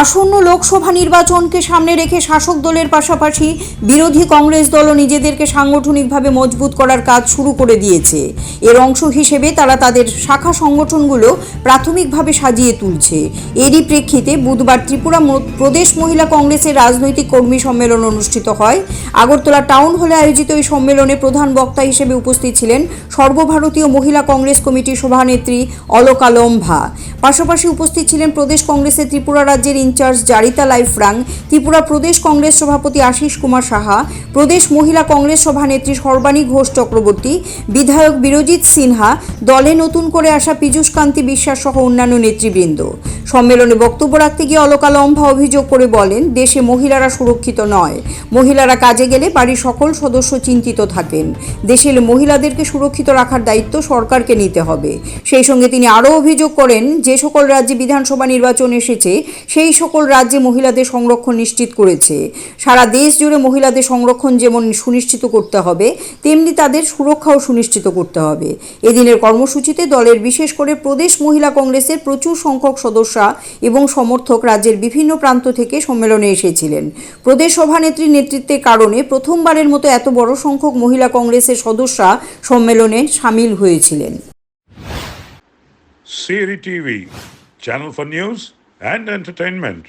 আসন্ন লোকসভা নির্বাচনকে সামনে রেখে শাসক দলের পাশাপাশি বিরোধী কংগ্রেস দলও নিজেদেরকে সাংগঠনিকভাবে মজবুত করার কাজ শুরু করে দিয়েছে। এর অংশ হিসেবে তারা তাদের শাখা সংগঠনগুলো প্রাথমিকভাবে সাজিয়ে তুলছে। এরই প্রেক্ষিতে বুধবার ত্রিপুরা প্রদেশ মহিলা কংগ্রেসের রাজনৈতিক কর্মী সম্মেলন অনুষ্ঠিত হয়। আগরতলা টাউন হলে আয়োজিত এই সম্মেলনে প্রধান বক্তা হিসেবে উপস্থিত ছিলেন সর্বভারতীয় মহিলা কংগ্রেস কমিটির সভানেত্রী অলকা লম্ভা পাশাপাশি উপস্থিত ছিলেন প্রদেশ কংগ্রেসের ত্রিপুরা রাজ্যের ইনচার্জ জারিতা লাইফরাং ত্রিপুরা প্রদেশ কংগ্রেস সভাপতি আশিস কুমার সাহা, প্রদেশ মহিলা কংগ্রেস সভানেত্রী সর্বাণী ঘোষ চক্রবর্তী, বিধায়ক বিরজিৎ সিনহা, দলে নতুন করে আসা পীযূষ কান্তি বিশ্বাস সহ অন্যান্য নেতৃবৃন্দ। সম্মেলনে বক্তব্য রাখতে গিয়ে অলকা লম্ভা অভিযোগ করে বলেন, দেশে মহিলারা সুরক্ষিত নয়। মহিলারা কাজে গেলে বাড়ির সকল সদস্য চিন্তিত থাকেন। দেশের মহিলাদেরকে সুরক্ষিত রাখার দায়িত্ব সরকারকে নিতে হবে। সেই সঙ্গে তিনি আরও অভিযোগ করেন, যে সকল রাজ্যে বিধানসভা নির্বাচন এসেছে, সেই সকল রাজ্যে মহিলাদের সংরক্ষণ নিশ্চিত করেছে। সারা দেশ জুড়ে মহিলাদের সংরক্ষণ যেমন সুনিশ্চিত করতে হবে তেমনি তাদের সুরক্ষাও সুনিশ্চিত করতে হবে। এদিনের কর্মসূচিতে দলের বিশেষ করে প্রদেশ মহিলা কংগ্রেসের প্রচুর সংখ্যক সদস্যা এবং সমর্থক রাজ্যের বিভিন্ন প্রান্ত থেকে সম্মেলনে এসেছিলেন। প্রদেশ সভানেত্রীর নেতৃত্বের কারণে প্রথমবারের মতো এত বড় সংখ্যক মহিলা কংগ্রেসের সদস্যা সম্মেলনে সামিল হয়েছিলেন। TV, channel for news and entertainment.